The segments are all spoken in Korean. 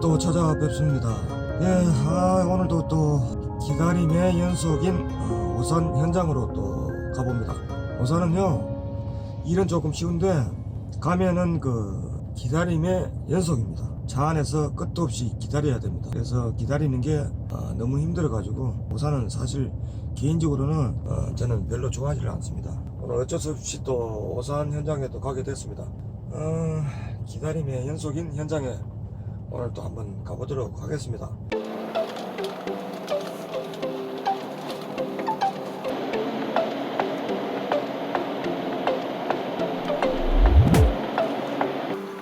또 찾아뵙습니다. 예, 아, 오늘도 또 기다림의 연속인 어, 오산 현장으로 또 가봅니다. 오산은요, 일은 조금 쉬운데, 가면은 그 기다림의 연속입니다. 차 안에서 끝도 없이 기다려야 됩니다. 그래서 기다리는 게 어, 너무 힘들어가지고, 오산은 사실 개인적으로는 어, 저는 별로 좋아하지 않습니다. 오늘 어쩔 수 없이 또 오산 현장에 또 가게 됐습니다. 어, 기다림의 연속인 현장에 오늘 또 한번 가보도록 하겠습니다.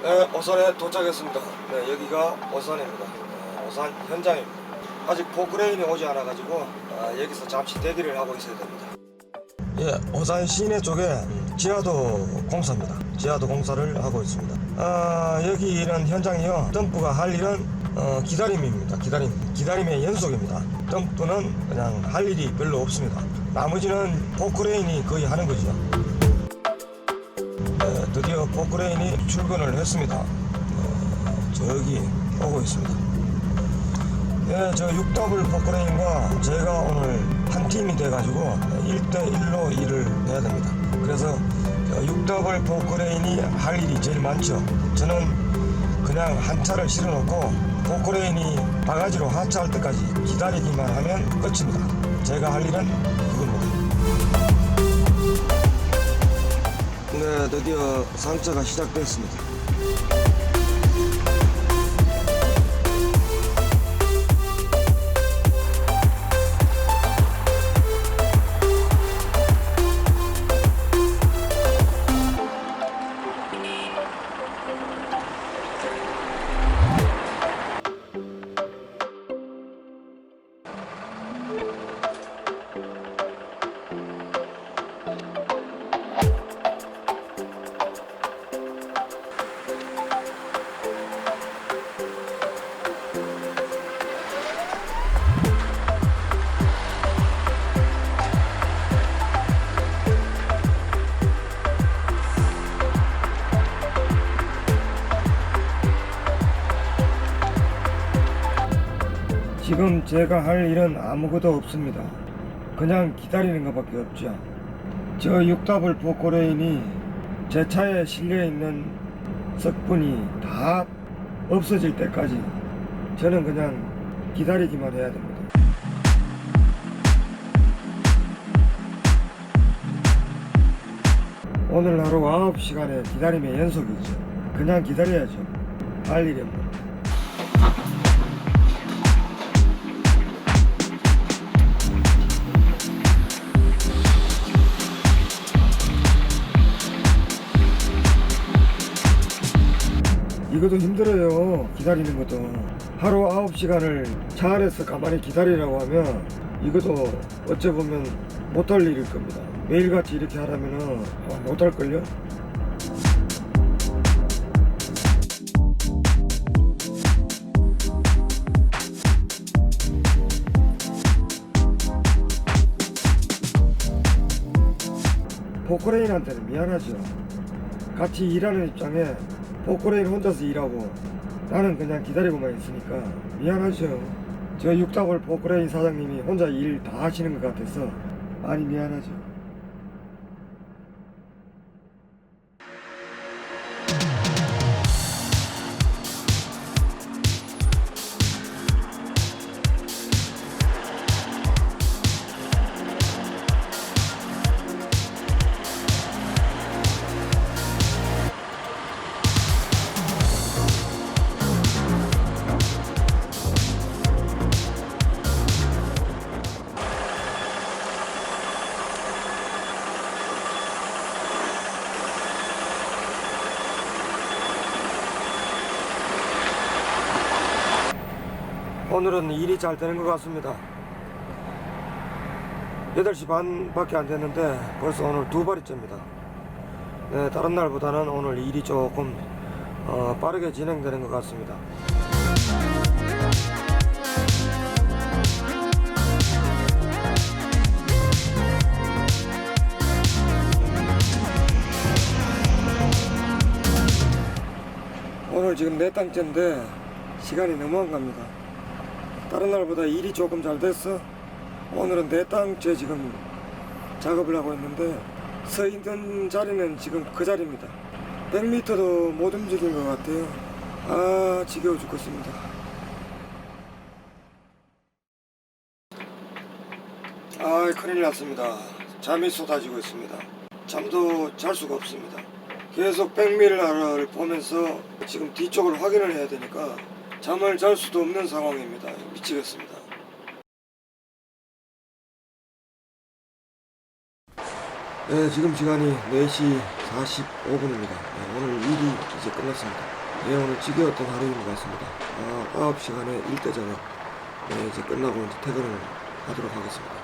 네, 오산에 도착했습니다. 네, 여기가 오산입니다. 네, 오산 현장입니다. 아직 포크레인이 오지 않아가지고 아, 여기서 잠시 대기를 하고 있어야 됩니다. 예, 오산 시내 쪽에 지하도 공사입니다. 지하도 공사를 하고 있습니다. 아, 여기는 현장이요. 덤프가 할 일은 어, 기다림입니다. 기다림. 기다림의 연속입니다. 덤프는 그냥 할 일이 별로 없습니다. 나머지는 포크레인이 거의 하는 거죠. 네, 드디어 포크레인이 출근을 했습니다. 어, 저기 오고 있습니다. 예, 저 6더블 포크레인과 제가 오늘 한 팀이 돼가지고 1대1로 일을 해야 됩니다. 그래서 6더블 포크레인이 할 일이 제일 많죠. 저는 그냥 한 차를 실어놓고 포크레인이 바가지로 하차할 때까지 기다리기만 하면 끝입니다. 제가 할 일은 그겁니다. 네, 드디어 상차가 시작됐습니다. 지금 제가 할 일은 아무것도 없습니다. 그냥 기다리는 것밖에 없죠. 저 6더블 포크레인이 제 차에 실려 있는 석분이 다 없어질 때까지 저는 그냥 기다리기만 해야 됩니다. 오늘 하루 9시간의 기다림의 연속이죠. 그냥 기다려야죠. 할 일이 없는. 이것도 힘들어요. 기다리는 것도. 하루 9시간을 차 안에서 가만히 기다리라고 하면 이것도 어찌 보면 못할 일일 겁니다. 매일같이 이렇게 하라면은 아, 못할걸요? 포크레인한테는 미안하죠. 같이 일하는 입장에 포크레인 혼자서 일하고 나는 그냥 기다리고만 있으니까 미안하죠. 저 육답을 포크레인 사장님이 혼자 일 다 하시는 것 같아서 많이 미안하죠. 오늘은 일이 잘 되는 것 같습니다. 8시 반밖에 안 됐는데 벌써 오늘 두 발이째입니다. 네, 다른 날보다는 오늘 일이 조금 어, 빠르게 진행되는 것 같습니다. 오늘 지금 네 땅째인데 시간이 너무 안 갑니다. 다른 날보다 일이 조금 잘 됐어. 오늘은 내 땅째 지금 작업을 하고 있는데 서 있는 자리는 지금 그 자리입니다. 100m도 못 움직인 것 같아요. 아 지겨워 죽겠습니다. 아 큰일 났습니다. 잠이 쏟아지고 있습니다. 잠도 잘 수가 없습니다. 계속 백미러를 보면서 지금 뒤쪽을 확인을 해야 되니까 잠을 잘 수도 없는 상황입니다. 미치겠습니다. 네, 지금 시간이 4시 45분입니다. 오늘 일이 이제 끝났습니다. 네, 오늘 지겨웠던 하루인 것 같습니다. 아, 9시간에 일 때잖아. 네, 이제 끝나고 이제 퇴근을 하도록 하겠습니다.